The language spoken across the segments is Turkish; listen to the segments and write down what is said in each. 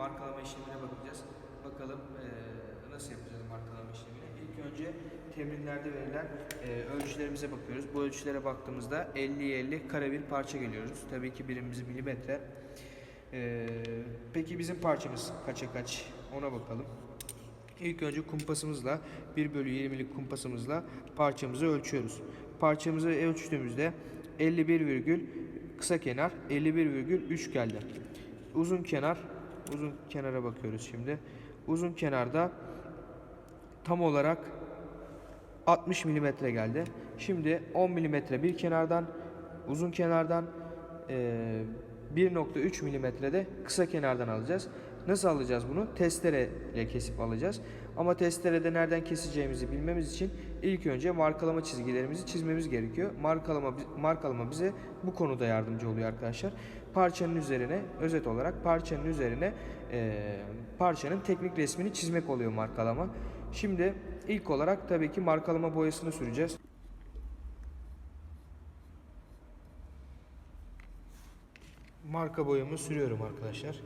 markalama işlemine bakacağız. Bakalım eee, nasıl yapacağız markalama işlemini. İlk önce temrinlerde verilen eee, ölçülerimize bakıyoruz. Bu ölçülere baktığımızda 50'ye 50 kare bir parça geliyoruz. Tabii ki birimimiz milimetre. Eee, peki bizim parçamız kaça kaç ona bakalım. İlk önce kumpasımızla 1 bölü 20'lik kumpasımızla parçamızı ölçüyoruz. Parçamızı ölçtüğümüzde 51 virgül kısa kenar 51 virgül 3 geldi. Uzun kenar uzun kenara bakıyoruz şimdi. Uzun kenarda tam olarak 60 milimetre geldi. Şimdi 10 milimetre bir kenardan uzun kenardan eee, 1.3 milimetre de kısa kenardan alacağız. Nasıl alacağız bunu? Testere ile kesip alacağız. Ama testerede nereden keseceğimizi bilmemiz için ilk önce markalama çizgilerimizi çizmemiz gerekiyor. Markalama markalama bize bu konuda yardımcı oluyor arkadaşlar. Parçanın üzerine özet olarak parçanın üzerine eee, parçanın teknik resmini çizmek oluyor markalama. Şimdi ilk olarak tabii ki markalama boyasını süreceğiz. Marka boyamı sürüyorum arkadaşlar.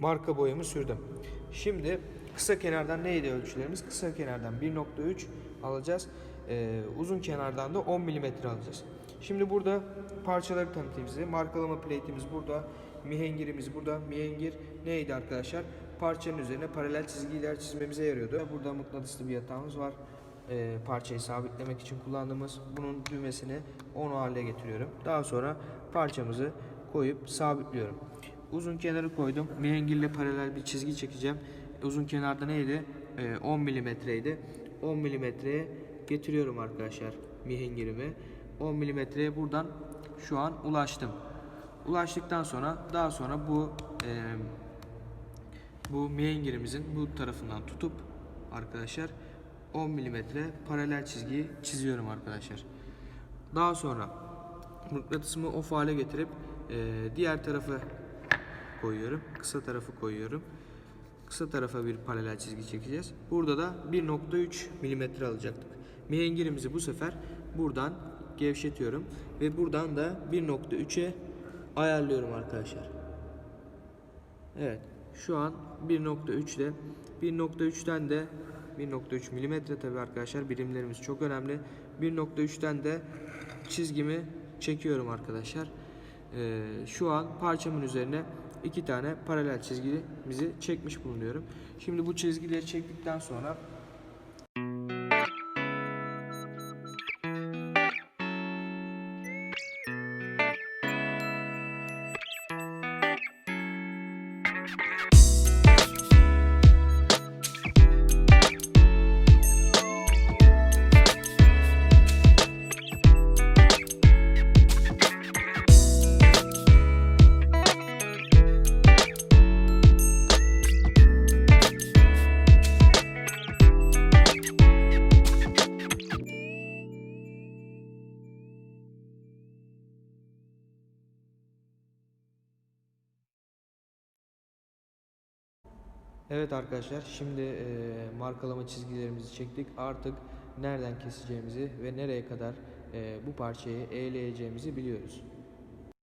Marka boyamı sürdüm. Şimdi kısa kenardan neydi ölçülerimiz? Kısa kenardan 1.3 alacağız. Ee, uzun kenardan da 10 mm alacağız. Şimdi burada parçaları tanıtayım size. Markalama plate'imiz burada. Mihengirimiz burada. Mihengir neydi arkadaşlar? Parçanın üzerine paralel çizgiler çizmemize yarıyordu. Burada mıknatıslı bir yatağımız var. Ee, parçayı sabitlemek için kullandığımız bunun düğmesini 10 hale getiriyorum. Daha sonra parçamızı koyup sabitliyorum. Uzun kenarı koydum. Mihengirle paralel bir çizgi çekeceğim. Uzun kenarda neydi? Ee, 10 milimetreydi. 10 milimetreye getiriyorum arkadaşlar mihengirimi. 10 milimetreye buradan şu an ulaştım. Ulaştıktan sonra daha sonra bu e, bu mihengirimizin bu tarafından tutup arkadaşlar 10 milimetre paralel çizgiyi çiziyorum arkadaşlar. Daha sonra mıknatısımı off hale getirip e, diğer tarafı koyuyorum. Kısa tarafı koyuyorum. Kısa tarafa bir paralel çizgi çekeceğiz. Burada da 1.3 milimetre alacaktık. Mihengirimizi bu sefer buradan gevşetiyorum ve buradan da 1.3'e ayarlıyorum arkadaşlar. Evet. Şu an 1.3 ile 1.3'ten de 1.3 milimetre tabi arkadaşlar birimlerimiz çok önemli. 1.3'ten de çizgimi çekiyorum arkadaşlar. Ee, şu an parçamın üzerine iki tane paralel çizgimizi çekmiş bulunuyorum. Şimdi bu çizgileri çektikten sonra Evet arkadaşlar şimdi e, markalama çizgilerimizi çektik. Artık nereden keseceğimizi ve nereye kadar e, bu parçayı eğleyeceğimizi biliyoruz.